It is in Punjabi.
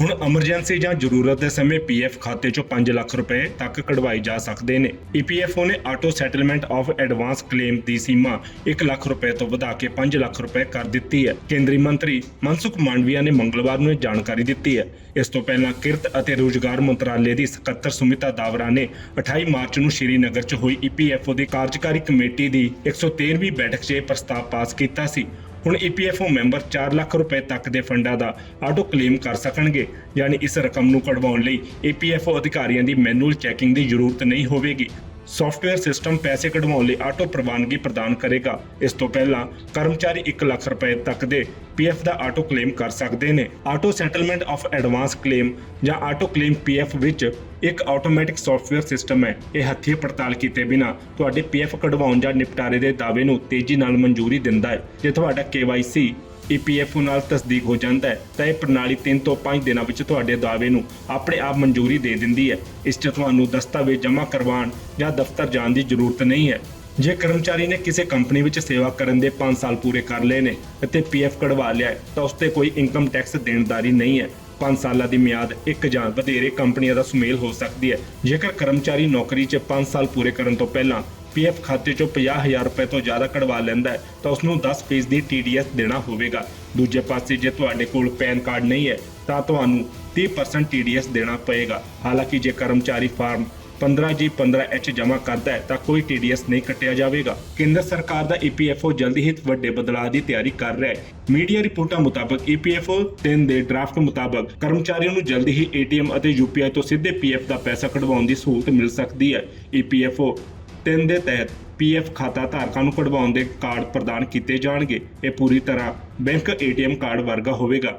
ਹੁਣ ਐਮਰਜੈਂਸੀ ਜਾਂ ਜ਼ਰੂਰਤ ਦੇ ਸਮੇਂ ਪੀਐਫ ਖਾਤੇ ਚੋਂ 5 ਲੱਖ ਰੁਪਏ ਤੱਕ ਕਢਵਾਏ ਜਾ ਸਕਦੇ ਨੇ। ਈਪੀਐਫਓ ਨੇ auto settlement of advance claim ਦੀ ਸੀਮਾ 1 ਲੱਖ ਰੁਪਏ ਤੋਂ ਵਧਾ ਕੇ 5 ਲੱਖ ਰੁਪਏ ਕਰ ਦਿੱਤੀ ਹੈ। ਕੇਂਦਰੀ ਮੰਤਰੀ ਮਨਸੁਖ ਮਾਂਡਵੀਆ ਨੇ ਮੰਗਲਵਾਰ ਨੂੰ ਇਹ ਜਾਣਕਾਰੀ ਦਿੱਤੀ ਹੈ। ਇਸ ਤੋਂ ਪਹਿਲਾਂ ਕਿਰਤ ਅਤੇ ਰੋਜ਼ਗਾਰ ਮੰਤਰਾਲੇ ਦੀ ਸਕੱਤਰ ਸੁਮਿਤਾ ਦਾਵਰਾ ਨੇ 28 ਮਾਰਚ ਨੂੰ ਸ਼੍ਰੀਨਗਰ 'ਚ ਹੋਈ ਈਪੀਐਫਓ ਦੀ ਕਾਰਜਕਾਰੀ ਕਮੇਟੀ ਦੀ 113ਵੀਂ ਬੈਠਕ 'ਚ ਇਹ ਪ੍ਰਸਤਾਵ ਪਾਸ ਕੀਤਾ ਸੀ। ਹੁਣ ਈਪੀਐਫਓ ਮੈਂਬਰ 4 ਲੱਖ ਰੁਪਏ ਤੱਕ ਦੇ ਫੰਡਾਂ ਦਾ ਆਟੋ ਕਲੇਮ ਕਰ ਸਕਣਗੇ, ਯਾਨੀ ਇਸ ਰਕਮ ਨੂੰ ਕਢਵਾਉਣ ਲਈ ਈਪੀਐਫਓ ਅਧਿਕਾਰੀਆਂ ਦੀ ਮੈਨੂਅਲ ਚੈਕਿੰਗ ਦੀ ਜ਼ਰੂਰਤ ਨਹੀਂ ਹੋਵੇਗੀ। ਸੌਫਟਵੇਅਰ ਸਿਸਟਮ ਪੈਸੇ ਕਢਵਾਉਣ ਲਈ ਆਟੋ ਪ੍ਰਵਾਨਗੀ ਪ੍ਰਦਾਨ ਕਰੇਗਾ। ਇਸ ਤੋਂ ਪਹਿਲਾਂ ਕਰਮਚਾਰੀ 1 ਲੱਖ ਰੁਪਏ ਤੱਕ ਦੇ ਪੀਐਫ ਦਾ ਆਟੋ ਕਲੇਮ ਕਰ ਸਕਦੇ ਨੇ। Auto settlement of advance claim ਜਾਂ ਆਟੋ ਕਲੇਮ ਪੀਐਫ ਵਿੱਚ ਇੱਕ ਆਟੋਮੈਟਿਕ ਸੌਫਟਵੇਅਰ ਸਿਸਟਮ ਹੈ। ਇਹ ਹੱਥੀਂ ਪੜਤਾਲ ਕੀਤੇ ਬਿਨਾ ਤੁਹਾਡੇ ਪੀਐਫ ਕਢਵਾਉਣ ਜਾਂ ਨਿਪਟਾਰੇ ਦੇ ਦਾਅਵੇ ਨੂੰ ਤੇਜ਼ੀ ਨਾਲ ਮਨਜ਼ੂਰੀ ਦਿੰਦਾ ਹੈ। ਜੇ ਤੁਹਾਡਾ KYC EPFO ਨਾਲ ਤਸਦੀਕ ਹੋ ਜਾਂਦਾ ਹੈ। ਤਾਂ ਇਹ ਪ੍ਰਣਾਲੀ 3 ਤੋਂ 5 ਦਿਨਾਂ ਵਿੱਚ ਤੁਹਾਡੇ ਦਾਅਵੇ ਨੂੰ ਆਪਣੇ ਆਪ ਮਨਜ਼ੂਰੀ ਦੇ ਦਿੰਦੀ ਹੈ। ਇਸ 'ਚ ਤੁਹਾਨੂੰ ਦਸਤਾਵੇਜ਼ ਜਮ੍ਹਾਂ ਕਰਵਾਉਣ ਜਾਂ ਦਫ਼ਤਰ ਜਾਣ ਦੀ ਜ਼ਰੂਰਤ ਨਹੀਂ ਹੈ। ਜੇ ਕਰਮਚਾਰੀ ਨੇ ਕਿਸੇ ਕੰਪਨੀ ਵਿੱਚ ਸੇਵਾ ਕਰਨ ਦੇ 5 ਸਾਲ ਪੂਰੇ ਕਰ ਲਏ ਨੇ ਅਤੇ ਪੀਐਫ ਕਢਵਾ ਲਿਆ ਹੈ, ਤਾਂ ਉਸ ਤੇ ਕੋਈ ਇਨਕਮ ਟੈਕਸ ਦੇਣਦਾਰੀ ਨਹੀਂ ਹੈ। 5 ਸਾਲਾਂ ਦੀ ਮਿਆਦ ਇੱਕ ਜਾਂ ਵਧੇਰੇ ਕੰਪਨੀਆਂ ਦਾ ਸੁਮੇਲ ਹੋ ਸਕਦੀ ਹੈ। ਜੇਕਰ ਕਰਮਚਾਰੀ ਨੌਕਰੀ 'ਚ 5 ਸਾਲ ਪੂਰੇ ਕਰਨ ਤੋਂ ਪਹਿਲਾਂ ਪੀਐਫ ਖਾਤੇ 'ਚੋਂ 50000 ਰੁਪਏ ਤੋਂ ਜ਼ਿਆਦਾ ਕਢਵਾ ਲੈਂਦਾ ਹੈ, ਤਾਂ ਉਸ ਨੂੰ 10% ਦੀ TDS ਦੇਣਾ ਹੋਵੇਗਾ। ਦੂਜੇ ਪਾਸੇ ਜੇ ਤੁਹਾਡੇ ਕੋਲ ਪੈਨ ਕਾਰਡ ਨਹੀਂ ਹੈ, ਤਾਂ ਤੁਹਾਨੂੰ 30% TDS ਦੇਣਾ ਪਏਗਾ। ਹਾਲਾਂਕਿ ਜੇ ਕਰਮਚਾਰੀ ਫਾਰਮ 15G 15H ਜਮ੍ਹਾਂ ਕਰਦਾ ਹੈ, ਤਾਂ ਕੋਈ TDS ਨਹੀਂ ਕੱਟਿਆ ਜਾਵੇਗਾ। ਕੇਂਦਰ ਸਰਕਾਰ ਦਾ EPFO ਜਲਦੀ ਹੀ ਵੱਡੇ ਬਦਲਾਅ ਦੀ ਤਿਆਰੀ ਕਰ ਰਿਹਾ ਹੈ। ਮੀਡੀਆ ਰਿਪੋਰਟਾਂ ਮੁਤਾਬਕ EPFO 3 ਦੇ ਡਰਾਫਟ ਮੁਤਾਬਕ ਕਰਮਚਾਰੀਆਂ ਨੂੰ ਜਲਦੀ ਹੀ ATM ਅਤੇ UPI ਤੋਂ ਸਿੱਧੇ PF ਦਾ ਪੈਸਾ ਕਢਵਾਉਣ ਦੀ ਸਹੂਲਤ ਮਿਲ ਸਕਦੀ ਹੈ। EPFO 3 ਦੇ ਤਹਿਤ ਪੀਐਫ ਖਾਤਾ ਧਾਰਕਾਂ ਨੂੰ ਕਢਵਾਉਣ ਦੇ ਕਾਰਡ ਪ੍ਰਦਾਨ ਕੀਤੇ ਜਾਣਗੇ। ਇਹ ਪੂਰੀ ਤਰ੍ਹਾਂ ਬੈਂਕ ਏਟੀਐਮ ਕਾਰਡ ਵਰਗਾ ਹੋਵੇਗਾ।